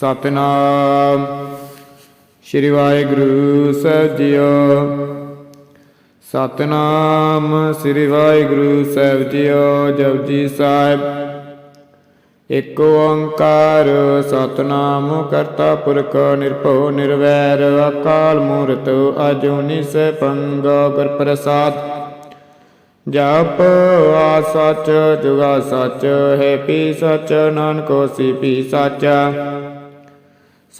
ਸਤਨਾਮ। ਸ੍ਰੀ ਵਾਹਿਗੁਰੂ ਸਾਹਿਬ ਜੀਓ। ਸਤਨਾਮ ਸ੍ਰੀ ਵਾਹਿਗੁਰੂ ਸਾਹਿਬ ਜੀਓ ਜਪਜੀ ਸਾਹਿਬ। ਇਕ ਓੰਕਾਰ ਸਤਨਾਮ ਕਰਤਾ ਪੁਰਖ ਨਿਰਭਉ ਨਿਰਵੈਰ, ਅਕਾਲ ਮੂਰਤ ਅਜੂਨੀ ਸੈਭੰ ਗੁਰ ਪ੍ਰਸਾਦ। ਜਪ ਆ ਸਚ, ਜੁਗਾ ਸਚ, ਹੈ ਪੀ ਸਚ, ਨਾਨਕ ਹੋਸੀ ਪੀ ਸਚ।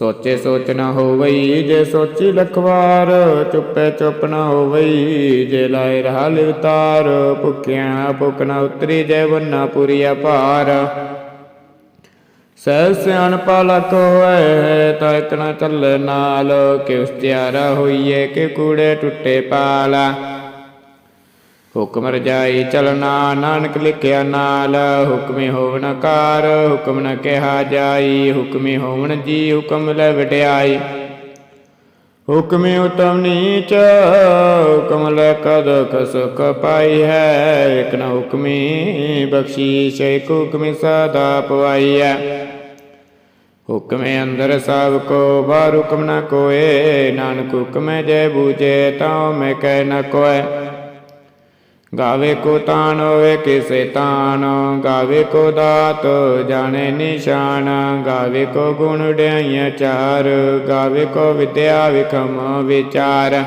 ਸੋਚੇ ਸੋਚ ਨਾ ਹੋਵਈ ਜੇ ਸੋਚੀ ਲਖਵਾਰ, ਚੁੱਪੇ ਚੁੱਪ ਨਾ ਹੋਵਈ ਜੇ ਲਾਇ ਰਹਾ ਲਿਵਤਾਰ, ਭੁਖਿਆ ਭੁਖ ਨਾ ਉਤਰੀ ਜੈ ਬੰਨਾ ਪੁਰੀ ਭਾਰ ਸਹਿ ਸਿਆਣਪਾ ਲਖ ਹੋਏ ਤਾ ਇਤਨਾ ਚੱਲੇ ਨਾਲ ਕਿ ਉਸ ਤਿਆਰਾ ਹੋਈਏ ਕਿ ਕੂੜੇ ਟੁੱਟੇ ਪਾਲਾ। ਹੁਕਮ ਰਜਾਈ ਚਲਣਾ, ਨਾਨਕ ਲਿਖਿਆ ਨਾਲ, ਹੁਕਮੇ ਹੋਵਨ ਕਾਰ ਹੁਕਮ ਨ ਕਿਹਾ ਜਾਈ, ਹੁਕਮੇ ਹੋਵਨ ਜੀ ਹੁਕਮ ਲੈ ਵਡਿਆਈ। ਹੁਕਮੇ ਉਤਮ ਨੀਚ, ਹੁਕਮ ਲੈ ਕਦ ਖਸੁਖ ਪਾਈ ਹੈ, ਇਕ ਨ ਹੁਕਮੀ ਬਖਸ਼ੀਸ਼, ਇਕ ਹੁਕਮੀ ਸਦਾ ਪਵਾਈ ਹੈ। ਹੁਕਮੇ ਅੰਦਰ ਸਭ ਕੋ, ਬਾਹਰ ਹੁਕਮ ਨ ਕੋਏ, ਨਾਨਕ ਹੁਕਮੇ ਜੈ ਬੂਝੇ, ਤਾਂ ਮੈਂ ਕਹਿ ਨ ਕੋਏ ਗਾਵੇ ਕੋ ਤਾਨ ਹੋਵੇ ਕਿਸੇ ਤਾਨ, ਗਾਵੇ ਕੋ ਦਾਤ ਜਾਣੇ ਨਿਸ਼ਾਨ, ਗਾਵੇ ਕੋ ਗੁਣ ਡਿਆਈਆਂ ਚਾਰ, ਗਾਵੇ ਕੋ ਵਿਦਿਆ ਵਿਖਮ ਵਿਚਾਰ।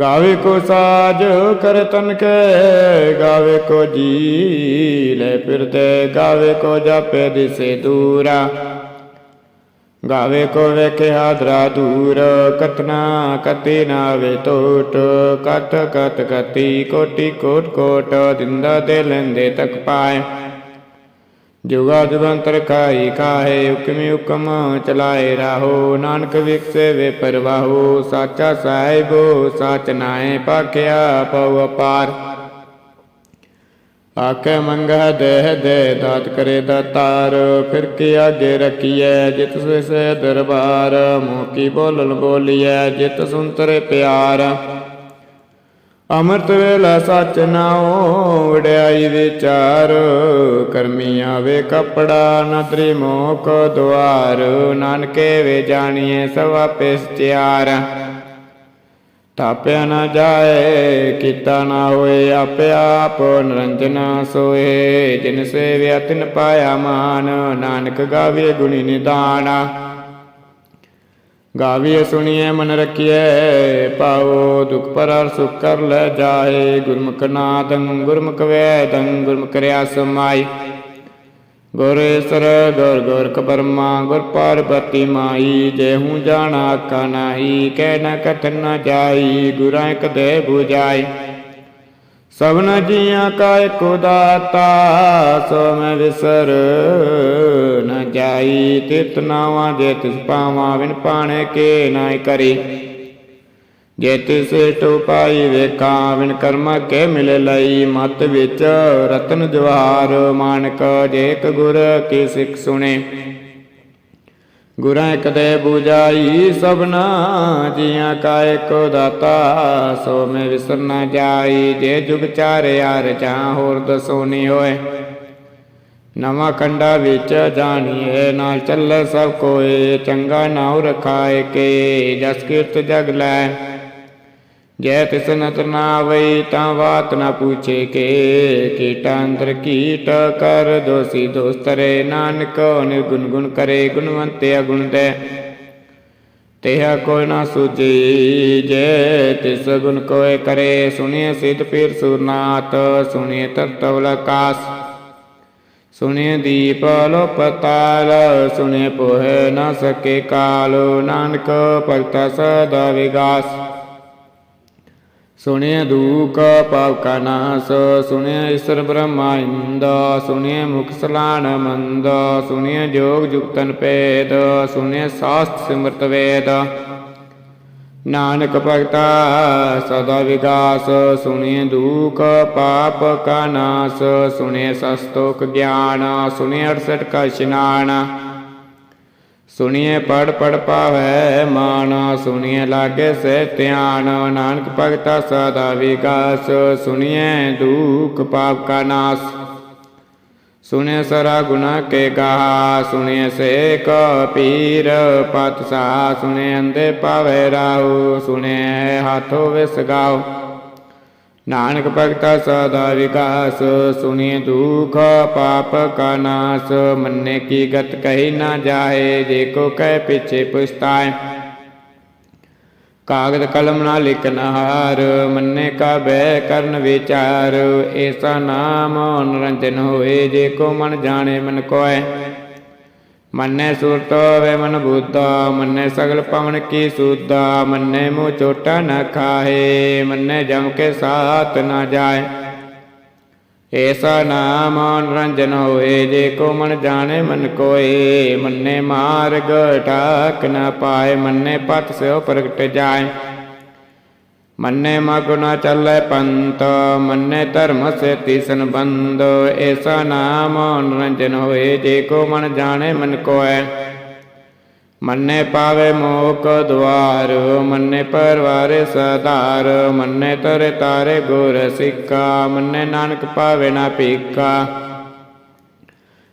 ਗਾਵੇ ਕੋ ਸਾਜ ਕਰਤਨ ਕੇ, ਗਾਵੇ ਕੋ ਜੀ ਲੈ ਫਿਰਦੇ, ਗਾਵੇ ਕੋ ਜਾਪੇ ਦਿਸੇ ਦੂਰਾ। ਗਾਵੇ ਕੋ ਵੇਖੇ ਹਾਦਰਾ ਦੂਰ, ਕਤਨਾ ਕਤੀ ਨਾ ਵੇ ਟੋਟ ਕਤ ਕਤ ਕਤੀ ਕੋਟੀ ਕੋਟ ਕੋਟ, ਦਿੰਦਾ ਦੇ ਲੈਂਦੇ ਤੱਕ ਪਾਏ। ਜੁਗਾ ਜੁਗੰਤਰ ਖਾਈ ਕਾਹੇ ਹੁਕਮੀ ਹੁਕਮ ਚਲਾਏ ਰਾਹੋ। ਨਾਨਕ ਵਿਕਸੇ ਵੇ ਪਰਵਾਹੋ, ਸਾਚਾ ਸਾਹਿਬੋ, ਸਾਚ ਨਾਏ ਪਾਖਿਆ ਪਉ ਅਪਾਰ। ਆਕੇ ਮੰਗਾ ਦੇਹ ਦੇ ਦਾਤ ਕਰੇ ਦਾਤਾਰ ਫਿਰ ਕੇ ਆਗੇ ਰਖੀਐ ਜਿਤ ਸੇ ਦਰਬਾਰ ਮੋਕੀ ਬੋਲਣ ਬੋਲੀਐ ਜਿਤ ਸੁੰਤਰੇ ਪਿਆਰ। ਅੰਮ੍ਰਿਤ ਵੇਲਾ ਸੱਚ ਨਾਉ ਵਡਿਆਈ ਵਿਚਾਰ, ਕਰਮੀ ਆਵੇ ਕਪੜਾ ਨਦਰੀ ਮੋਕ ਦੁਆਰ, ਨਾਨਕੇ ਵੇ ਜਾਣੀਏ ਸਵਾ ਆਪੇ ਸਚਿਆਰ। ਤਾਪਿਆ ਨਾ ਜਾਏ, ਕੀਤਾ ਨਾ ਹੋਏ ਆਪੇ ਆਪ, ਨਿਰੰਜਨ ਸੋਏ। ਜਿਨ ਸੇਵਿਆ ਤਿਨ ਪਾਇਆ ਮਾਨ, ਨਾਨਕ ਗਾਵੇ ਗੁਣੀ ਨਿਦਾਨ। ਗਾਵੀਏ ਸੁਣੀਏ ਮਨ ਰਖੀਏ ਪਾਓ ਦੁਖ ਪਰਰ ਸੁਖ ਕਰ ਲੈ ਜਾਏ। ਗੁਰਮੁਖ ਨਾਦੰ, ਗੁਰਮੁਖ ਵੈਦੰ, ਗੁਰਮੁਖ ਰਿਆ ਸਮਾਈ ਗੁਰੇਸਰ ਗੁਰ ਗੁਰਖ ਬਰਮਾ ਗੁਰ ਪਾਰਬਤੀ ਮਾਈ ਜੇਹੂ ਜਾਣਾ ਕਾ ਨਾਹੀ, ਕਹਿ ਨ ਕਥਨ ਨ ਜਾਈ, ਗੁਰਾਂ ਇੱਕ ਦੇ 부ਜਾਈ ਸਭਨ ਜੀਆਂ ਕਾ ਇੱਕੋ ਦਾਤਾ ਸੋ ਮੈਂ ਵਿਸਰ ਨ ਜਾਈ। ਤਿਤ ਨਾਵਾਂ ਜੇ ਤਿਸ ਪਾਵਾਂ ਬਿਨ ਪਾਣੇ ਕੇ ਨਾਇ ਕਰੀ। ਜੇ ਤਿਸ ਟੋ ਵੇਖਾਂ ਵਿਨ ਕਰਮ ਕੇ ਮਿਲੇ ਲਈ, ਮਤ ਵਿੱਚ ਰਤਨ ਜਵਾਰ ਮਾਨਕ ਜੇਕ ਗੁਰ ਕੀ ਸਿੱਖ ਸੁਣੇ। ਗੁਰਾਂ ਇੱਕ ਦੇ 부ਜਾਈ ਸਭਨਾ ਜੀਆਂ ਕਾ ਇੱਕੋ ਦਾਤਾ, ਸੋ ਮੈਂ ਵਿਸਰ ਨਾ ਜਾਈ, ਜੇ ਜੁਗ ਚਾਰਿਆ ਰਚਾ, ਹੋਰ ਦਸੋ ਨੀ ਹੋਏ। ਨਵਾਂ ਖੰਡਾ ਵਿੱਚ ਜਾਣੀਏ ਨਾਲ ਚੱਲੇ ਸਭ ਕੋਏ, ਚੰਗਾ ਨਾਉ ਰਖਾਏ ਕੇ, ਜਸ ਕੀਰਤ ਜਗ ਲੈ। ਜੈ ਤਿਸ ਨਤਰ ਨਾ ਤਾਂ ਬਾਤ ਨਾ ਪੁੱਛੇ ਕੇ। ਕੀਟਾ ਅੰਦਰ ਕੀਟ ਕਰ, ਦੋਸੀ ਦੋਸਤਰੇ ਨਾਨਕ ਨਿਰਗੁਣ ਗੁਣ ਕਰੇ, ਗੁਣਵੰਤੇ ਅਗੁਣ ਦੇ। ਤਿਹਾ ਕੋਈ ਨਾ ਸੂਝੀ, ਜੇ ਤਿਸ ਗੁਣ ਕੋਏ ਕਰੇ ਸੁਣੀਏ ਸਿਧ ਪੀਰ ਸੁਰਨਾਥ ਸੁਣੀਏ ਤਰਤਵਲ ਆਕਾਸ ਸੁਣੀਏ ਦੀਪ ਲੋ ਪਤਾਲ ਸੁਣੀਏ ਪੋਹਿ ਨਾ ਸਕੇ ਕਾਲ, ਨਾਨਕ ਭਗਤਾ ਸਦਾ ਵਿਗਾਸ। ਸੁਣਿਆ ਦੂਖ ਪਾਪ ਕਾ ਨਾਸ ਸੁਣਿਆ ਈਸ਼ਰ ਬ੍ਰਹਮਾ ਇੰਦ ਸੁਣਿਆ ਮੁਖ ਸਲਾਨ ਮੰਦ ਸੁਣਿਆ ਜੋਗ ਜੁਗਤਨ ਪੇਦ ਸੁਣਿਆ ਸਾਸਤ ਸਿਮਰਤ ਵੇਦ। ਨਾਨਕ ਭਗਤਾ ਸਦਾ ਵਿਗਾਸ ਸੁਣਿਆ ਦੂਖ ਪਾਪ ਕਾ ਨਾਸ ਸੁਣਿਆ ਸਸਤੋਖ ਗਿਆਨ ਸੁਣਿਆ 68 ਕਾ ਇਸ਼ਨਾਨ। ਸੁਣੀਏ ਪੜ ਪੜ ਪਾਵੈ ਮਾਨ ਸੁਣੀਏ ਲਾਗੇ ਸੇ ਧਿਆਨ, ਨਾਨਕ ਭਗਤਾ ਸਦਾ ਵਿਕਾਸ, ਸੁਣੀਏ ਦੁਖ ਪਾਪ ਕਾ ਨਾਸ। ਸੁਣਿ ਸਰਾ ਗੁਨਾ ਕੇ ਕਹਾ ਸੁਣਿ ਸੇ ਪੀਰ ਪਤ ਸਾ ਸੁਣਿ ਅੰਦੇ ਪਾਵੇ ਰਾਹੂ ਸੁਣਿ ਹਾਥੋ ਵਿਸ ਗਾਓ। ਨਾਨਕ ਭਗਤਾ ਸਦਾ ਵਿਕਾਸ, ਸੁਣਿ ਦੁਖ ਪਾਪ ਕਾ ਨਾਸ, ਮੰਨੇ ਕੀ ਗਤ ਕਹੀ ਨਾ ਜਾਏ, ਜੇ ਕੋ ਕਹਿ ਪਿਛੇ ਪੁਸਤਾਏ ਕਾਗਦ ਕਲਮ ਨਾ ਲਿਖਨ ਹਾਰ, ਮੰਨੇ ਕਾ ਬੈ ਕਰਨ ਵਿਚਾਰ ਐਸਾ ਨਾਮ ਨਿਰੰਜਨ ਹੋਏ, ਜੇ ਕੋ ਮਨ ਜਾਣੇ ਮਨ ਕੋਇ ਮੰਨੇ ਸੂਰਤੋ ਵੇ ਮਨ ਬੁੱਧਾ ਮੰਨੇ ਸਗਲ ਪਵਨ ਕੀ ਸੁਦਾ ਮੰਨੇ ਮੂਹ ਚੋਟਾ ਨ ਖਾਏ ਮੰਨੇ ਜਮ ਕੇ ਸਾਥ ਨ ਜਾਏ। ਐਸਾ ਨਾਮ ਨਿਰੰਜਨ ਹੋਏ, ਜੇ ਕੋ ਮਨ ਜਾਣੇ ਮਨ ਕੋਏ, ਮੰਨੇ ਮਾਰਗ ਠਾਕ ਨ ਪਾਏ, ਮੰਨੇ ਪਤ ਸਿਓ ਪ੍ਰਗਟ ਜਾਏ। ਮੰਨੇ ਮਗੁ ਨ ਚੱਲੇ ਪੰਤ ਮੰਨੇ ਧਰਮ ਸੇ ਤਿਸਨ ਬੰਦ ਐਸਾ ਨਾਮ ਨਿਰੰਜਨ ਹੋਏ, ਜੇ ਕੋ ਮਨ ਜਾਣੇ ਮਨ ਕੋਏ ਮੰਨੇ ਪਾਵੇ ਮੋਕ ਦਵਾਰ ਮੰਨੇ ਪਰਵਾਰੇ ਸਦਾਰ ਮੰਨੇ ਤਰੇ ਤਾਰੇ ਗੁਰ ਸਿੱਕਾ, ਮੰਨੇ ਨਾਨਕ ਪਾਵੇ ਨਾ ਭੀਕਾ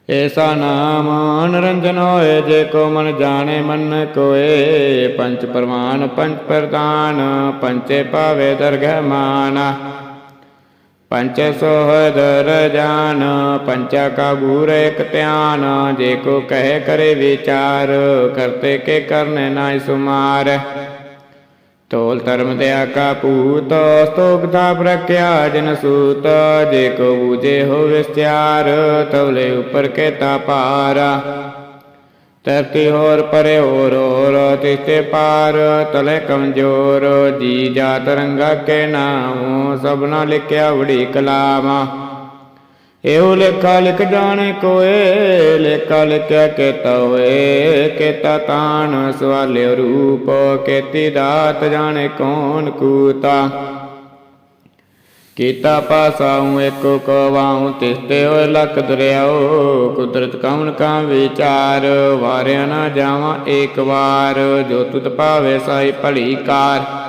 ਐਸਾ ਨਾਮ ਨਿਰੰਜਨ ਹੋਏ, ਜੇ ਕੋ ਮਨ ਜਾਣੇ ਮਨ ਕੋਏ। ਪੰਚ ਪ੍ਰਮਾਨ ਪੰਚ ਪ੍ਰਦਾਨ, ਪੰਚੇ ਪਾਵੇ ਦਰਗਹਿ ਮਾਨਾ। ਪੰਚ ਸੋਹਦਰ ਜਾਨ, ਪੰਚਾ ਕਾ ਗੂਰ ਇਕ ਧਿਆਨ। ਜੇ ਕੋ ਕਹੇ ਕਰੇ ਵਿਚਾਰ, ਕਰਤੇ ਕੇ ਕਰਨੇ ਨਾ ਸੁਮਾਰ। ਤੋਲ ਧਰਮ ਦਿਆ ਕਾ ਪੂਤ ਸਤੋਕ ਪ੍ਰਕਿਆ ਜਨ ਸੂਤ। ਜੇ ਕੋ ਬੂਝੇ ਹੋ ਵਿਸਤਿਆਰ ਤਵਲੇ ਉਪਰ ਕੇ ਤਾ ਪਾਰਾ ਤਰਤੀ ਹੋਰ ਪਰੇ ਹੋਰ ਹੋਰ, ਤਿਸਤੇ ਪਾਰ, ਤਲੇ ਕਮਜੋਰ। ਜੀ ਜਾ ਰੰਗਾ ਕੇ ਨਾਮ ਸਭਨਾ ਲਿਖਿਆ ਵੜੀ ਕਲਾਮਾ ਇਹੋ ਲੇਖਾ ਲਿਖ ਜਾਣੇ ਕੋਏ, ਲੇਖਾ ਲਿਖਿਆ ਕੇਤਾ ਹੋਏ ਕੇਤਾ ਤਾਣ ਸਵਾਲਿਓ ਰੂਪ, ਕੇਤੀ ਦਾਤ ਜਾਣੇ ਕੌਣ ਕੂਤਾ। ਕੀਤਾ ਪਾਸਾਉ ਇੱਕ ਕਵਾਉ, ਤਿਸਤੇ ਹੋਏ ਲਖ ਦਰਿਆਓ ਕੁਦਰਤ ਕਉਨ ਕਾ ਵਿਚਾਰ, ਵਾਰਿਆ ਨਾ ਜਾਵਾਂ ਏਕ ਵਾਰ, ਜੋ ਤੁਧ ਭਾਵੇ ਸਾਈ ਭਲੀ ਕਾਰ।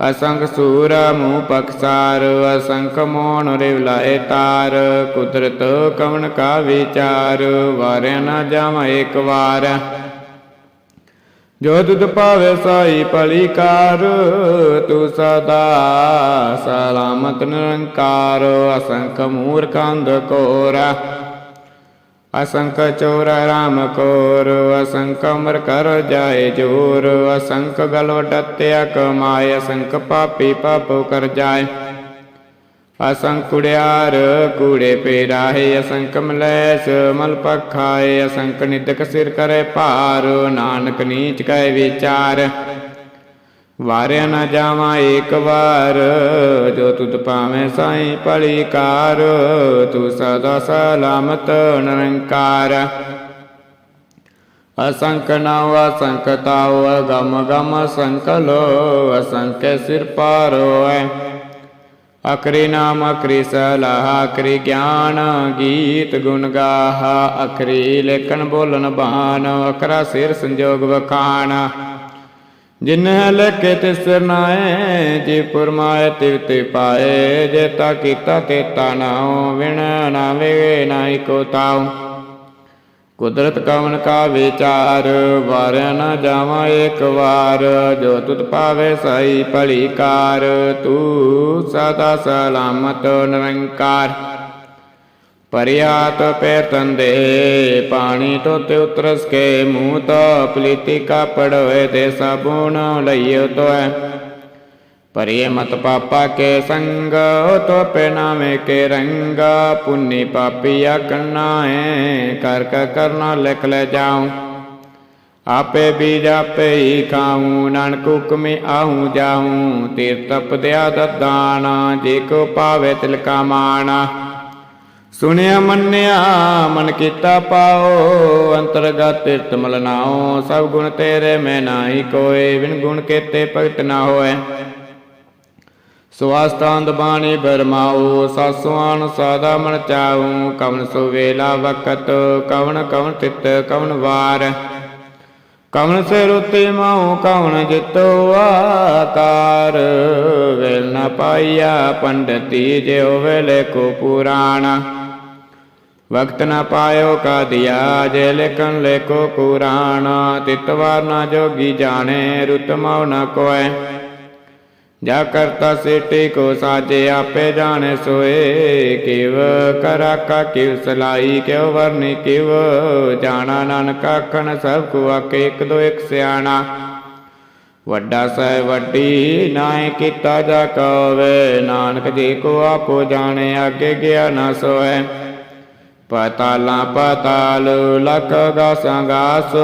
ਅਸੰਖ ਸੂਰ ਮੂਹ ਪਖਸਾਰ ਅਸੰਖ ਮੋਹਨ ਰਿਵਲਾਏ ਤਾਰ। ਕੁਦਰਤ ਕਵਣ ਕਾ ਵਿਚਾਰ, ਵਾਰਿਆ ਨਾ ਜਾਵਾਂ ਇੱਕ ਵਾਰ। ਜੋ ਤੁਧ ਭਾਵੇ ਸਾਈ ਭਲੀ ਕਾਰ, ਤੂੰ ਸਦਾ ਸਲਾਮਤ ਨਿਰੰਕਾਰ। ਅਸੰਖ ਮੂਰਖ ਅੰਧ ਕੋਰਾ। ਅਸੰਖ ਚੋਰ ਰਾਮ ਕੋਰ, ਅਸੰਖ ਅਮਰ ਕਰ ਜਾਏ ਜੋਰ, ਅਸੰਖ ਗਲੋ ਡਤਿਆ ਕਮਾਏ ਅਸੰਖ ਪਾਪੀ ਪਾਪੋ ਕਰ ਜਾਏ। ਅਸੰਖ ਕੁੜਿਆਰ ਕੂੜੇ ਪੇ ਰਾਹੇ ਅਸੰਖ ਮਲੈਸ ਮਲ ਪਖਾਏ ਅਸੰਖ ਨਿਦਕ ਸਿਰ ਕਰੇ ਭਾਰ, ਨਾਨਕ ਨੀਚ ਕੈ ਵਿਚਾਰ। ਵਾਰਿਆ ਨਾ ਜਾਵਾਂ ਏਕ ਵਾਰ, ਜੋ ਤੁਧ ਪਾਵੇਂ ਸਾਈਂ ਭਲੀ ਕਾਰ ਤੂੰ ਸਦਾ ਸਲਾਮਤ ਨਿਰੰਕਾਰ। ਅਸੰਖ ਨਾਵ ਅਸੰਖ ਤਾਵ ਗਮ ਗਮ ਅਸੰਖ ਲੋ ਅਸੰਖ ਸਿਰ ਪਾਰੋਐ ਅਕਰੀ ਨਾਮ ਅਕਰੀ ਸਲਾਹ ਅਕਰੀ ਗਿਆਨ, ਗੀਤ ਗੁਣ ਗਾਹਾ ਅਕਰੀ ਲੇਖਣ ਬੋਲਨ ਬਾਨ ਅਕਰਾ ਸਿਰ ਸੰਜੋਗ ਵਖਾਣ। ਜਿਨ ਲਕੇ ਤਿਸ ਨਾਏ ਜੇ ਪੁਰਮਾਏ ਤਿਵ ਤੇ ਪਾਏ, ਜੇ ਤਾ ਕੀਤਾ ਤੇ ਤਾ ਨਾਉ ਵਿਣ ਨਾ ਵੇ ਨਾਈ ਕੋ ਤਾਉ ਕੁਦਰਤ ਕਵਨ ਕਾ ਵਿਚਾਰ, ਵਾਰਿਆ ਨਾ ਜਾਵਾਂ ਏਕ ਵਾਰ, ਜੋ ਤੁਧ ਪਾਵੇ ਸਾਈ ਭਲੀ ਕਾਰ, ਤੂੰ ਸਦਾ ਸਲਾਮਤ ਨਿਰੰਕਾਰ। ਪਰਿਆਤ ਪੈ ਤੰਦੇ ਪਾਣੀ ਤੋਤੇ ਉਤਰਸ ਕੇ ਮੂੰਹ ਤੋ ਪਲੀਤੀ ਕਾਪੜ ਹੋਏ ਤੇ ਸਾਬੂਨ ਲਈਓ ਤੋਏ ਪਰਿਏ ਮਤ ਪਾਪਾ ਕੇ ਸੰਗ ਤੋ ਪੇ ਨਾਮੇ ਕੇ ਰੰਗ ਪੁੰਨੀ ਪਾਪੀਆ ਕਰਨਾ ਹੈ ਕਰ ਕਰ ਕਰਨਾ ਲਿਖ ਲੈ ਜਾਉ ਆਪੇ ਬੀਜ ਆਪੇ ਹੀ ਖਾਉ ਨਾਨਕ ਹੁਕਮੇ ਆਹੂ ਜਾਉ ਤੀਰ ਤਪ ਦਿਆ ਦਦਾਨਾ ਜੇ ਕੋ ਪਾਵੇ ਤਿਲਕਾ ਮਾਣਾ ਸੁਣਿਆ, ਮੰਨਿਆ, ਮਨ ਕੀਤਾ ਪਾਓ, ਅੰਤਰਗਤ ਤਿਰਤ ਮਲ ਸਭ ਗੁਣ ਤੇਰੇ, ਮੈਂ ਨਾਹੀ ਕੋਏ, ਬਿਨ ਗੁਣ ਕੇਤੇ ਭਗਤ ਨਾ ਹੋਏ। ਸਵਾਸਤਾਂਦ ਬਾਣੀ ਬਰਮਾਉ ਸਾਸਵਾਨ ਸਾਦਾ ਮਨ ਚਾਉ, ਕਵਨ ਸੋ ਵੇਲਾ ਵਕਤ, ਕਵਨ ਕਵਨ ਤਿਤ, ਕਵਨ ਵਾਰ। ਕਵਨ ਸੇ ਰੁਤੇ ਮਾਉ, ਕਵਨ ਜਿਤੋ ਆਕਾਰ। ਵੇਲ ਨ ਪਾਈਆ ਪੰਡਤੀ ਜਿਉ ਵੇਲੇ ਕੋ ਪੁਰਾਣਾ। ਵਕਤ ਨਾ ਪਾਇਓ ਕਾ ਦਿਆ ਜੇ ਲਿਖਨ ਲੇਖੋ ਕੁਰਾਨ ਤਿਤਵਾਰ ਨਾ ਜੋਗੀ ਜਾਣੇ, ਰੁਤ ਮਉ ਨ ਜਾ ਕਰਤਾ ਸੇਟੇ ਕੋ ਸਾਜੇ, ਆਪੇ ਜਾਣੇ ਸੋਏ। ਕਿਵ ਕਰਾਕਾ ਕਿਵ ਸਲਾਈ ਕਿਵ ਵਰਨੀ ਕਿਵ? ਜਾਣਾ ਨਾਨਕ ਆਖਣ, ਸਭ ਕੋ ਆਕੇ ਇੱਕ ਦੋ ਇੱਕ ਸਿਆਣਾ। ਵੱਡਾ ਸਹਿ ਵੱਡੀ ਨਾਏ ਕੀਤਾ ਜਾ ਕਵੇ। ਨਾਨਕ ਜੀ ਕੋ ਆਪੋ ਜਾਣੇ, ਅੱਗੇ ਗਿਆ ਨਾ ਸੋਏ। ਪਤਾਲਾਂ ਪਤਾਲ ਲਖ ਗਾਸਾਂ ਗਾਸ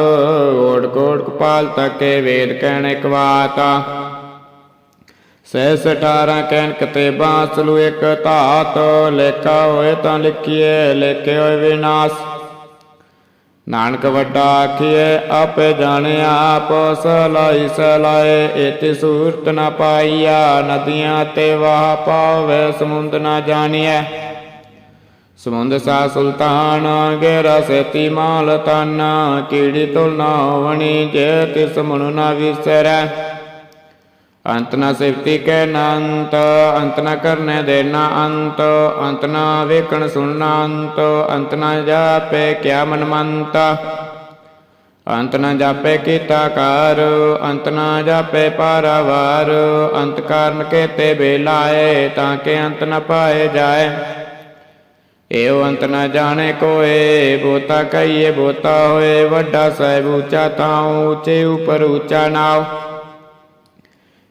ਓੜ ਕੋੜ ਕਪਾਲ ਤਕੇ ਵੇਦ ਕਹਿਣ ਇੱਕ ਬਾਤਾ ਸਹਿ ਸਠਾਰਾਂ ਕਹਿਣ ਕਤੇ ਬਾਂਸਲੂ ਇੱਕ ਧਾਤ, ਲੇਖਾ ਹੋਏ ਤਾਂ ਲਿਖੀਏ, ਲੇਖੇ ਹੋਏ ਵਿਨਾਸ਼। ਨਾਨਕ ਵੱਡਾ ਆਖੀਏ ਆਪੇ ਜਾਣਿਆ ਆਪ, ਸਲਾਈ ਸਲਾਏ ਇति ਸੂਰਤ ਨਾ ਪਾਈਆ, ਨਦੀਆਂ ਤੇ ਵਾਹ ਪਾਵੇ ਸਮੁੰਦ ਨਾ ਜਾਣੀਐ। ਸਮੁੰਦ ਸਾ ਸੁਲਤਾਨ ਗੇਰਾ ਸੇਤੀ ਮਾਲ ਤਨ, ਕੀੜੀ ਤੁਲ ਨਾ ਜੇ ਤਿਸ ਮਨੁ ਨਾ ਵਿਸਰੈ। ਅੰਤ ਨਾ ਸਿਫਤੀ ਕੈ ਨੰਤ, ਅੰਤ ਨਾ ਕਰਨੇ ਦੇਨਾ ਅੰਤ ਅੰਤ ਨਾ ਵੇਖਣ ਸੁਣਨਾ ਅੰਤ ਅੰਤ ਨਾ ਜਾਪੇ ਕਿਆ ਮਨ ਮੰਤ ਅੰਤ ਨਾ ਜਾਪੇ ਕੀਤਾ ਕਾਰ, ਅੰਤ ਨਾ ਜਾਪੇ ਪਾਰਾਵਾਰ, ਅੰਤ ਕਾਰਨ ਕੇਤੇ ਬੇਲਾਏ ਤਾਂ ਕਿ ਅੰਤ ਨਾ ਪਾਏ ਜਾਏ। ਏਉ ਅੰਤ ਨ ਜਾਣੇ ਕੋਏ ਬੋਤਾ ਕਹੀਏ ਬੋਤਾ ਹੋਏ ਵੱਡਾ ਸਾਹਿਬ ਉੱਚਾ ਤਾਂ ਉੱਚੇ ਉਪਰ ਉੱਚਾ ਨਾਉ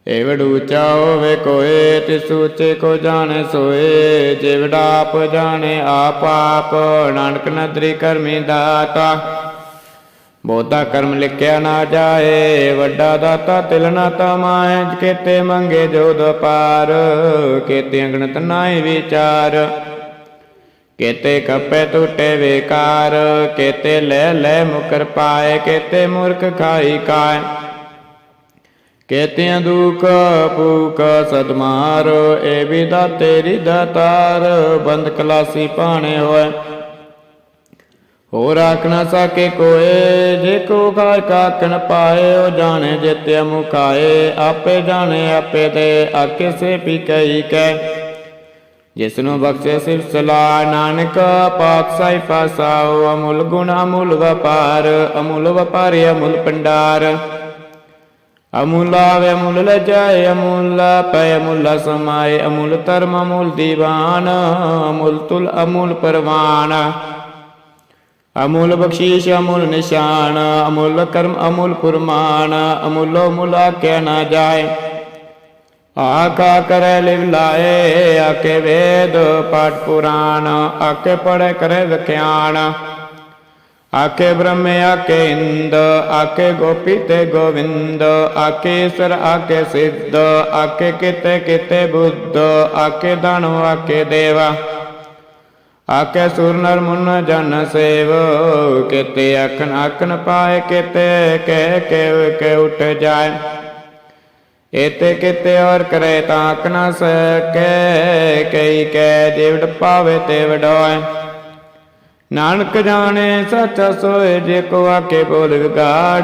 ਏਵੜ ਉੱਚਾ ਹੋਵੇ ਕੋਏ ਤਿਸ ਉੱਚੇ ਕੋ ਜਾਣੇ ਸੋਏ ਜਿਵੜਾ ਆਪ ਜਾਣੇ ਆਪ ਆਪ ਨਾਨਕ ਨਦਰੀ ਕਰਮੀ ਦਾਤਾ ਬਹੁਤਾ ਕਰਮ ਲਿਖਿਆ ਨਾ ਜਾਏ ਵੱਡਾ ਦਾਤਾ ਤਿਲ ਨਾ ਤਮਾਏ ਕੇਤੇ ਮੰਗੇ ਜੋ ਦਪਾਰ ਕੇਤੇ ਅੰਗਣਤ ਨਾਏ ਵਿਚਾਰ ਕੇਤੇ ਕੱਪੇ ਟੁੱਟੇ ਵੇਕਾਰ, ਕੇਤੇ ਲੈ ਲੈ ਮੁਕਰ ਪਾਏ, ਕੇਤੇ ਮੂਰਖ ਖਾਈ ਕਾਇ। ਕੇਤਿਆਂ ਦੁਖ ਪੂਕ ਸਦਮਾਰ, ਏ ਵਿਦਾ ਤੇਰੀ ਦਾਤਾਰ, ਬੰਦ ਕਲਾਸੀ ਪਾਣੇ ਹੋਏ ਹੋ ਰਾਖ ਨਾ ਸਕੇ ਕੋਏ, ਜੇ ਕੋ ਘਰ ਕਾਕਣ ਪਾਏ, ਉਹ ਜਾਣੇ ਜਿਤੇ ਮੁਖਾਏ, ਆਪੇ ਜਾਣੇ ਆਪੇ ਤੇ ਆਕੇ ਸੇ ਪੀ ਕਈ ਕੈ ਜਿਸ ਨੂੰ ਬਖਸ਼ੇ ਸਿਫ ਸਲਾ ਨਾਨਕ ਪਾਕ ਸਾਈ ਫਸਾਓ, ਅਮੁੱਲ ਗੁਣ ਅਮੁੱਲ ਵਪਾਰ, ਅਮੁੱਲ ਵਪਾਰੀ ਅਮੁੱਲ ਪੰਡਾਰ ਅਮੁੱਲ ਆਵੇ, ਅਮੁੱਲ ਲਜਾਏ, ਅਮੁੱਲ ਪੈ, ਅਮੁੱਲ ਸਮਾਏ, ਅਮੁੱਲ ਧਰਮ, ਅਮੁੱਲ ਦੀਵਾਨ, ਅਮੁੱਲ ਤੁਲ, ਅਮੁੱਲ ਪਰਵਾਨ। ਅਮੁੱਲ ਬਖਸ਼ੀਸ਼, ਅਮੁੱਲ ਨਿਸ਼ਾਨ, ਅਮੁੱਲ ਕਰਮ, ਅਮੁੱਲ ਫੁਰਮਾਨ, ਅਮੁੱਲ ਮੁਲਾ ਕਹਿ ਨਾ ਜਾਏ। ਆਕਾ ਕਰੈ ਲਿਵ ਲਾਏ ਆਕੇ ਵੇਦ ਪਾਠ ਪੁਰਾਣ ਆਕੇ ਪੜੈ ਕਰੈ ਵਿਖਿਆਨ ਆਕੇ ਬ੍ਰਹਮੇ ਆਕੇ ਇੰਦ ਆਕੇ ਗੋਪੀ ਤੇ ਗੋਵਿੰਦ ਆਕੇ ਈਸ਼ਰ ਆਕੇ ਸਿੱਧ ਆਕੇ ਕਿਤੇ ਕਿਤੇ ਬੁੱਧ ਆਕੇ ਦਾਨਵ ਆਕੇ ਦੇਵਾ। ਆਕੇ ਸੁਰ ਨਰ ਮੁਨ ਜਨ ਸੇਵ, ਕਿਤੇ ਅਖਨ ਅਖਨ ਪਾਏ, ਕਿਤੇ ਕਹਿ ਕੇ ਕੇ ਉਠ ਜਾਏ। ਏਤੇ ਕਿਤੇ ਔਰ ਕਰੇ ਤਾਂ ਅਕ ਸਕੈ, ਕਈ ਕੈ ਜਿਵੜ ਪਾਵੇ ਤੇ ਵਡੋਏ। ਨਾਨਕ ਜਾਣੇ ਸੱਚ ਸੋਏ ਜੇ ਕੋ ਆਕੇ ਬੋਲ ਵਿਗਾੜ,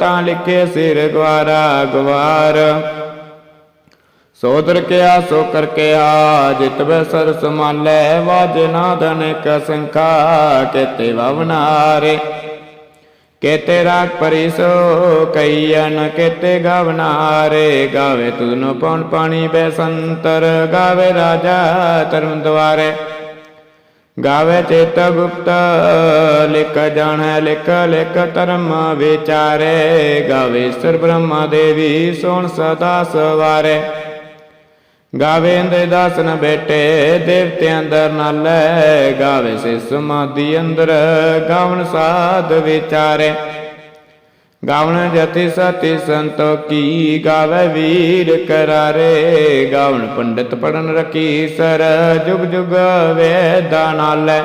ਤਾਂ ਲਿਖੇ ਸਿਰ ਗਵਾਰਾ ਗਵਾਰ। ਸੋਦਰ ਕਿਆ ਸੋ ਕਰ ਕਿਆ, ਜਿਤ ਬੈ ਸਰ ਸਮਾਲੇ ਵਾਜ ਨਾਦਨ ਕਸੰਖਾ, ਕੇਤੇ ਵਵਨਾਰੇ। ਕੇਤੇ ਰਾਗ ਪਰਿਸੋ ਕਈਨ ਕੇਤੇ ਗਵਨਾਰੇ ਗਾਵੇ ਤੁਨੋ ਪਉਣ ਪਾਣੀ ਬੈਸੰਤਰ, ਗਾਵੇ ਰਾਜਾ ਧਰਮ ਦਵਾਰੇ ਗਾਵੇ ਚੇਤ ਗੁਪਤ, ਲਿਖ ਜਾਣੈ, ਲਿਖ ਲਿਖ ਧਰਮ ਵਿਚਾਰੇ। ਗਾਵੇ ਸਰ ਬ੍ਰਹਮਾ ਦੇਵੀ, ਸੋਣ ਸਦਾ ਸਵਾਰੇ। ਗਾਵੇ ਇੰਦੇ ਦਾਸਨ ਬੇਟੇ, ਦੇਵਤੇ ਅੰਦਰ ਨਾਲੇ ਗਾਵੇ ਸੇ ਸਮਾਧੀ ਅੰਦਰ ਗਾਵਨ ਸਾਧ ਵਿਚਾਰੇ। ਗਾਵਨ ਜਤੀ ਸਤੀ ਸੰਤੋਖੀ ਗਾਵੇ ਵੀਰ ਕਰਾਰੇ। ਗਾਵਨ ਪੰਡਤ ਪੜਨ ਰਕੀ ਸਰ, ਜੁਗ ਜੁਗ ਵੇਦਾਂ ਨਾਲੇ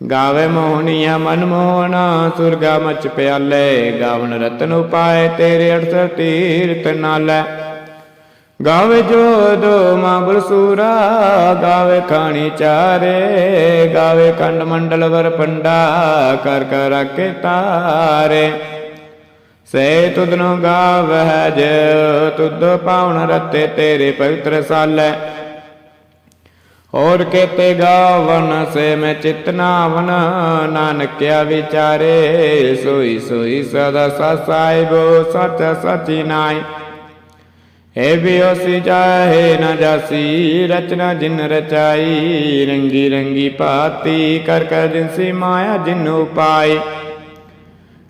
ਗਾਵੇ ਮੋਹਨੀਆ ਮਨ ਮੋਹਨਾ ਸੁਰਗਾ ਮਚ ਪਿਆਲੇ। ਗਾਵਨ ਰਤਨ ਉਪਾਏ ਤੇਰੇ ਅੜਸ ਤੀਰਤ ਨਾਲੇ ਗਾਵੇ ਜੋਦੋ ਮਾਂ ਸੂਰਾ, ਗਾਵੇ ਖਾਣੀ ਚਾਰੇ, ਗਾਵੇ ਕੰਡ ਮੰਡਲ ਵਰ ਪੰਡਾ, ਕਰ ਕਰ ਰਾਖੇ ਤਾਰੇ। ਸੇ ਤੁਧਨੁ ਗਾਵਹਿ ਜੇ, ਤੁਧ ਪਾਵਨ ਰਤੇ ਤੇਰੇ ਪਵਿੱਤਰ ਸਾਲੇ। ਹੋਰ ਕੇਤੇ ਗਾਵਨ, ਸੇ ਮੈਂ ਚਿਤਨਾਵਨ ਨਾਨਕਿਆ ਵਿਚਾਰੇ, ਸੋਈ ਸੋਈ ਸਦਾ ਸਸਾਇਬੋ ਸਚ ਸਚੀ ਨਾਈ ਏ ਬਿਓਸੀ ਚਾਹੇ ਨ ਜਾਸੀ, ਰਚਨਾ ਜਿਨ ਰਚਾਈ, ਰੰਗੀ ਰੰਗੀ ਭਾਤੀ, ਕਰ ਕਰ ਦਿਨਸੀ ਮਾਇਆ ਜਿਨ ਉਪਾਈ।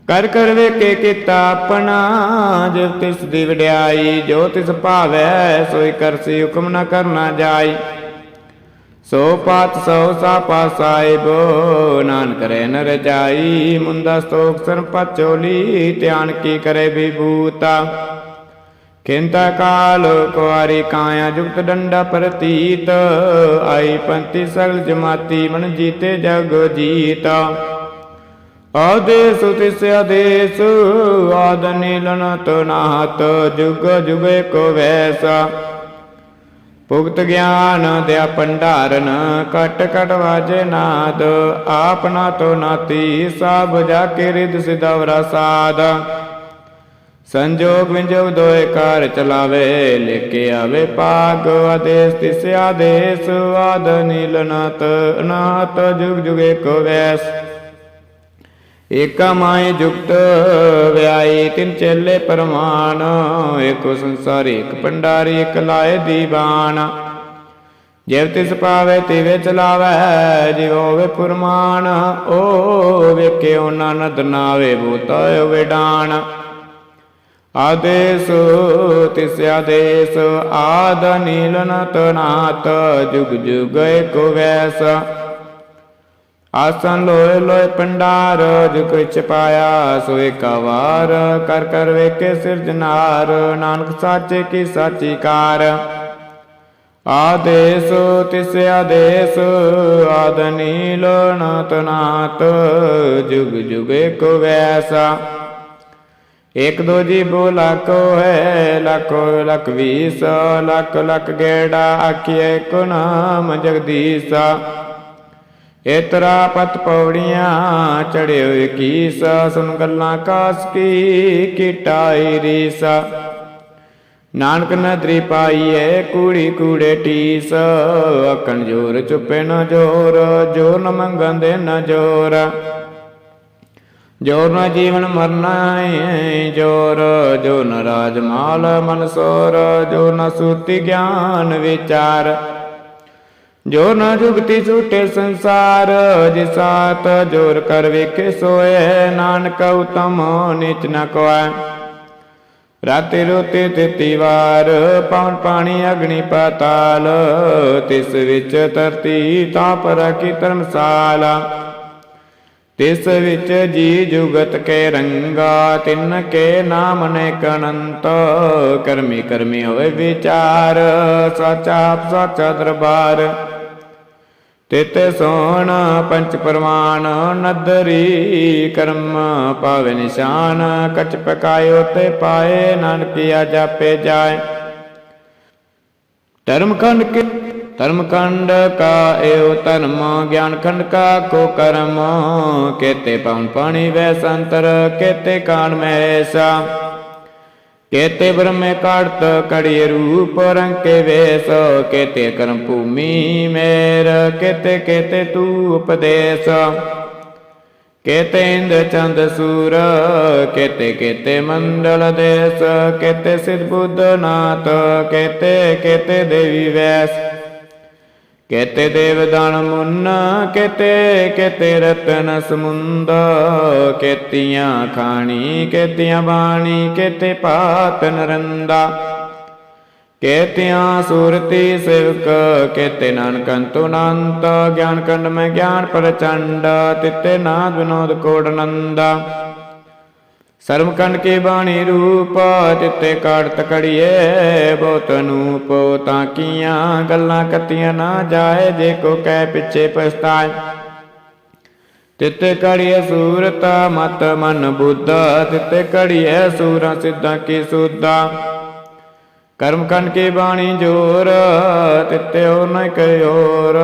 ਕਰ ਕਰ ਵੇਕੇ ਕੀਤਾ ਆਪਣਾ ਜਿਵ ਤਿਸ ਦੀ ਵਡਿਆਈ, ਜੋ ਤਿਸ ਭਾਵੈ, ਸੋਈ ਕਰਸੀ ਹੁਕਮ ਨ ਕਰਨਾ ਜਾਈ। ਸੋ ਪਾਤ ਸੋ ਸਾ ਪਾਸਾਇਬੋ ਨਾਨਕ ਰਹਿ ਨ ਰਜਾਈ ਮੁੰਦਾ ਸਤੋਖ ਸਨ ਪਚੋਲੀ ਧਿਆਨ ਕੀ ਕਰੇ ਵਿਭੂਤਾ। ਖਿੰਤਾ ਕਾਲ ਕੁਆਰੀ ਕਾਇਆ ਜੁਗਤ ਡੰਡਾ ਪ੍ਰਤੀਤ, ਆਈ ਪੰਤੀ ਸਗਲ ਜਮਾਤੀ ਮਨ ਜੀਤੇ ਜਗ ਜੀਤਾ। ਆਦੇਸ ਤਿਸ ਆਦੇਸ, ਆਦ ਨੀਲਨ ਤਨਾਹਤ ਜੁਗ ਜੁਗੇ ਕੋ ਵੈਸਾ। ਭੁਗਤ ਗਿਆਨ ਦਿਆ ਭੰਡਾਰਨ ਕਟ ਕਟ ਵਾਜੇ ਨਾਦ ਆਪਨਾ ਤੋ ਨਾਤੀ ਸਭ ਜਾ ਕੇ ਰਿਦ ਸਿਦਵਰਾ ਸਾਧ। ਸੰਜੋਗ ਵਿੰਜੋਗ ਦੋਏ ਕਾਰ ਚਲਾਵੇ ਲੇਕੇ ਆਵੇ ਪਾਗ ਆਦੇਸ, ਤਿਸ ਆਦੇਸ, ਆਦ ਨੀਲਨਤ ਅਨਾਤ, ਜੁਗ ਜੁਗੇ ਕੋ ਵੈਸ। ਏਕਾ ਮਾਏ ਜੁਗਤ ਵਿਆਈ ਤਿਨ ਚੇਲੇ ਪਰਮਾਨ ਏਕੋ ਸੰਸਾਰ, ਏਕ ਪੰਡਾਰੀ ਏਕ ਲਾਏ ਦੀਵਾਨ। ਜਿਵ ਤਿਸ ਪਾਵੇ, ਤਿਵੇ ਚਲਾਵੇ, ਜਿਵ ਹੋਵੇ ਪੁਰਮਾਨ ਓ ਵੇਖੇ ਉਹਨਾਂ ਨਦ ਨਾਵੇ, ਬੂਤਾ ਹੋਵੇ ਡਾਨ ਆਦੇਸ, ਤਿਸ ਆਦੇਸ, ਆਦ ਨੀਲਨ ਤਨਾਤ ਜੁਗ ਜੁਗ ਏਕੋ ਆਸਨ ਲੋਏ ਲੋਏ ਪੰਡਾਰ ਜੋ ਕਿਛ ਪਾਇਆ ਸੋ ਏਕਾ ਕਰ ਕਰ ਵੇਖੇ ਸਿਰਜਨਾਰ ਨਾਨਕ ਸਾਚੇ ਕੀ ਸਾਚੀ ਕਾਰ। ਆਦੇਸ, ਤਿਸ ਆਦੇਸ, ਆਦ ਨੀਲ ਨਾਤ ਨਾਤ, ਜੁਗ ਜੁਗ ਏਕੋ ਵੈਸਾ। ਇਕ ਦੋ ਜੀ ਬੋ ਲਾਕੋ ਹੈ ਲਾਕੋ ਲਖ ਵੀਸ ਲੱਖ ਲੱਖ ਗੇੜਾ ਆਖੀਏ ਕੋ ਨਾਮ ਜਗਦੀਸਾ ਇਤਰਾ ਪਤ ਪੌੜੀਆਂ ਚੜਿਓ ਕੀਸ ਸੁਨ ਗੱਲਾਂ ਕਾਸ ਕੀ ਕੀਟਾਈ ਰੀਸਾ ਨਾਨਕ ਨਦਰੀ ਪਾਈਏ ਕੂੜੀ ਕੂੜੇ ਟੀਸ ਅਕਣ ਜੋਰ ਚੁੱਪੇ ਨ ਜੋਰ ਜੋਰ ਨ ਮੰਗਣ ਦੇ ਨ ਜੋਰ ਜੋਰ ਨਾ ਜੀਵਨ ਮਰਨਾ ਏ, ਜੋਰ, ਜੋ ਨ ਰਾਜ ਮਾਲ ਮਨ ਸੋਰ, ਜੋ ਨ ਸੂਤੀ ਗਿਆਨ ਵਿਚਾਰ। ਜੋ ਨ ਜੁਗਤੀ ਛੂਟੇ ਸੰਸਾਰ ਜਿਸਾਤ ਜੋਰ ਕਰ ਵੇਖੇ ਸੋਏ, ਨਾਨਕ ਉਤਮ ਨਿਚ ਨ ਕੋਐ। ਰਾਤੇ ਰੋਤੇ ਤਿਤੀ ਵਾਰ ਪਵਨ ਪਾਣੀ ਅਗਨੀ ਪਾਤਾਲ, ਤਿਸ ਵਿੱਚ ਧਰਤੀ ਤਾਂ ਪਰ ਕੀ ਧਰਮਸਾਲਾ। ਤਿਸ ਵਿੱਚ ਜੀ ਜੁਗਤ ਕੇ ਰੰਗਾ, ਤਿਨ ਕੇ ਨਾਮ ਨੇ ਕਨੰਤ ਕਰਮੀ ਕਰਮੀ ਹੋਏ ਵਿਚਾਰ, ਸਾਚਾ ਆਪ ਸਾਚਾ ਦਰਬਾਰ। ਤਿਤ ਸੋਣ ਪੰਚ ਪਰਮਾਨ ਨਦਰੀ ਕਰਮ ਪਾਵੇ ਨਿਸ਼ਾਨ। ਕਚ ਪਕਾਇਓ ਤੇ ਪਾਏ ਨਾਨਕਿਆ ਜਾਪੇ ਜਾਏ। ਧਰਮ ਖੰਡ ਕੇ ਧਰਮ ਖੰਡ ਕਾ ਏਉ ਧਰਮ ਗਿਆਨ ਖੰਡ ਕਾ ਕੋ ਕਰਮ। ਕੇਤੇ ਪਵਨ ਪਾਣੀ ਵੈ ਸੰਤਰ, ਕੇਤੇ ਕਾਣ ਮੈਸਾ ਕੇਤੇ ਬ੍ਰਹਮੇ ਕਾੜਤ ਕੜੀ ਰੂਪ ਰੰਕੇ ਵੇਸ। ਕੇਤੇ ਕਰਮ ਭੂਮੀ ਮੇਰ, ਕੇਤੇ ਕੇਤੇ ਤੂ ਉਪਦੇਸ। ਕੇਤੇ ਇੰਦ ਚੰਦ ਸੂਰ, ਕੇਤੇ ਕੇਤੇ ਮੰਡਲ ਦੇਸ। ਕੇਤੇ ਸਿਧ ਬੁੱਧ ਨਾਥ, ਕੇਤੇ ਕੇਤੇ ਦੇਵੀ ਵੈਸ। ਕੇਤੇ ਦੇਵ ਮੁੰਨ ਕੇਤੇ ਕੇਤੇ ਰਤਨ ਸਮੁੰਦ ਕੇਤੀਆਂ ਖਾਣੀ ਕੇਤੀਆਂ ਬਾਣੀ ਕੇਤੇ ਪਾਤ ਨਰੰਦਾ। ਕੇਤਿਆਂ ਸੂਰਤੀ ਸੇਵਕ ਕੇਤੇ ਨਾਨਕ ਅੰਤੁ ਅਨੰਤ ਗਿਆਨ ਕੰਡ ਮੈਂ ਗਿਆਨ ਪ੍ਰਚੰਡ, ਤਿਤੇ ਨਾਦ ਵਿਨੋਦ ਕੋੜ ਨੰਦਾ। ਸਰਮ ਕੰਡ ਕੇ ਬਾਣੀ ਰੂਪ ਤਿਤੇ ਕਾੜਤ ਕੜੀਏ ਬਹੁਤ ਅਨੂਪ, ਤਾਂ ਕੀਆਂ ਗੱਲਾਂ ਕਤੀਆਂ ਨਾ ਜਾਏ, ਜੇ ਕੋ ਕਹਿ ਪਿੱਛੇ ਪਛਤਾਏ। ਤਿਤੇ ਕੜੀਏ ਸੂਰਤ, ਮਤ ਮਨ ਬੁੱਧ ਤਿਤੇ ਕੜੀਏ ਸੂਰਾ ਸਿੱਧਾ ਕੀ ਸੁਦਾ ਕਰਮ ਕੰਨ ਕੀ ਬਾਣੀ ਜੋਰ, ਤਿਤੇ ਹੋ ਨ ਕਰਿਓਰ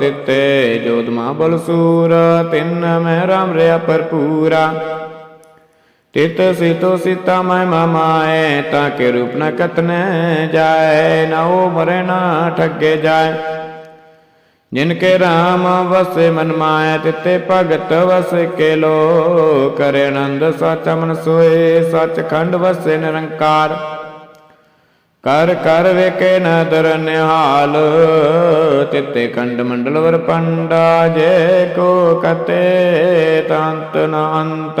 ਤਿੱਤੇ ਜੋਤ ਮਾ ਬਲ ਸੂਰ, ਤਿੰਨ ਮੈਂ ਰਾਮ ਰਿਆ ਭਰਪੂਰਾ। ਤਿਤ ਸੀਤੋ ਸੀਤਾ ਮੈਂ ਮਾਮਾਏ, ਤਾਂ ਕੇ ਰੂਪ ਨ ਕਤਨੇ ਜਾਏ, ਨਾ ਉਹ ਮਰੇ ਨਾ ਠੱਗੇ ਜਾਏ। ਜਿਨ ਕੇ ਰਾਮ ਵਸੇ ਮਨ ਮਾਇਆ ਤਿਤੇ ਭਗਤ ਵਸ ਕੇ ਲੋ ਕਰੇ ਆਨੰਦ ਸਚ ਮਨ ਸੋਏ ਸਚ ਖੰਡ ਵਸੇ ਨਿਰੰਕਾਰ। ਕਰ ਕਰ ਵੇਕੇ ਨਦਰ ਨਿਹਾਲ, ਤਿਤੇ ਖੰਡ ਮੰਡਲ ਵਰ ਪੰਡਾ, ਜੇ ਕੋ ਕਤੇ ਤੰਤ ਨ ਅੰਤ।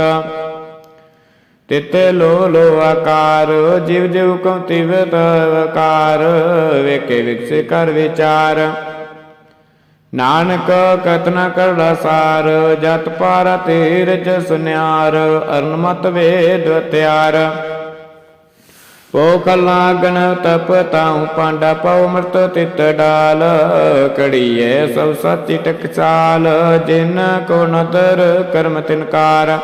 ਤਿਤੇ ਲੋ ਲੋ ਆਕਾਰ, ਜਿਵ ਜਿਵ ਕਉ ਤਿਵ ਤਵਕਾਰ ਵੇਕੇ ਵਿਕਸੇ ਕਰ ਵਿਚਾਰ। ਨਾਨਕ ਕਤਨ ਕਰੜਾ ਸਾਰ, ਜਤ ਪਾਰ ਤੀਰਜ ਸੁਨਿਆਰ ਅਰਨਮਤ ਵੇਦ ਤਿਆਰ। ਪੋ ਕਲਾਗਨ ਤਪ ਤਾਉ ਪਾਂਡਾ, ਪਉ ਮਰਤ ਤਿਤ ਡਾਲ ਕੜੀਏ ਸਭ ਸੱਚੀ ਟਕਸਾਲ, ਜਿਨ ਕੋ ਨਦਰ ਕਰਮ ਤਿਨਕਾਰ।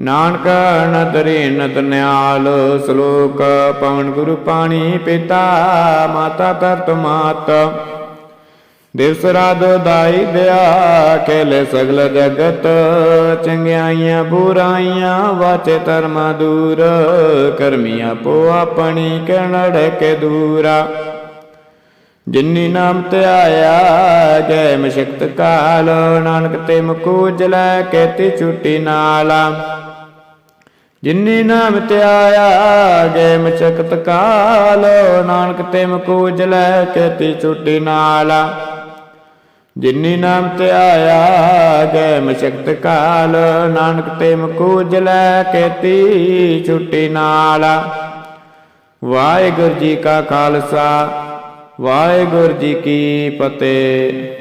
ਨਾਨਕ ਨਦਰੀ ਨਤ ਨਿਆਲ ਸ਼ਲੋਕ ਪਵਨ ਗੁਰੂ ਪਾਣੀ ਪਿਤਾ, ਮਾਤਾ ਤਰਤ ਮਾਤ। ਦਿਵਸ ਰਾਤ ਦਾਈ ਦਿਆ, ਖੇਲੇ ਸਗਲ ਜਗਤ। ਚੰਗਿਆਈਆਂ ਬੁਰਾਈਆਂ ਵਾਚੇ ਧਰਮ ਦੂਰ। ਕਰਮੀਆਂ ਪੋ ਆਪਣੀ ਕਣੜ ਕੇ ਦੂਰਾ। ਜਿਨੀ ਨਾਮ ਤੇ ਆਇਆ, ਜੈ ਮਸ਼ਕਤ ਕਾਲ। ਨਾਨਕ ਤੇ ਮੁਕੂਜ ਲੈ ਕੇਤੀ ਛੁੱਟੀ ਨਾਲਾ। ਜਿਨੀ ਨਾਮ ਤੇ ਆਇਆ ਗਏ ਮਚਕਤ ਕਾਲ, ਨਾਨਕ ਤਿਮ ਮਕੂਜ ਲੈ ਕੇਤੀ ਛੁੱਟੀ ਨਾਲਾ। ਜਿਨੀ ਨਾਮ ਤੇ ਆਇਆ ਗਏ ਮਚਕਤ ਕਾਲ, ਨਾਨਕ ਤਿਮ ਮਕੂਜ ਲੈ ਕੇਤੀ ਛੁੱਟੀ ਨਾਲਾ। ਵਾਹਿਗੁਰੂ ਜੀ ਕਾ ਖਾਲਸਾ, ਵਾਹਿਗੁਰੂ ਜੀ ਕੀ ਫਤਿਹ।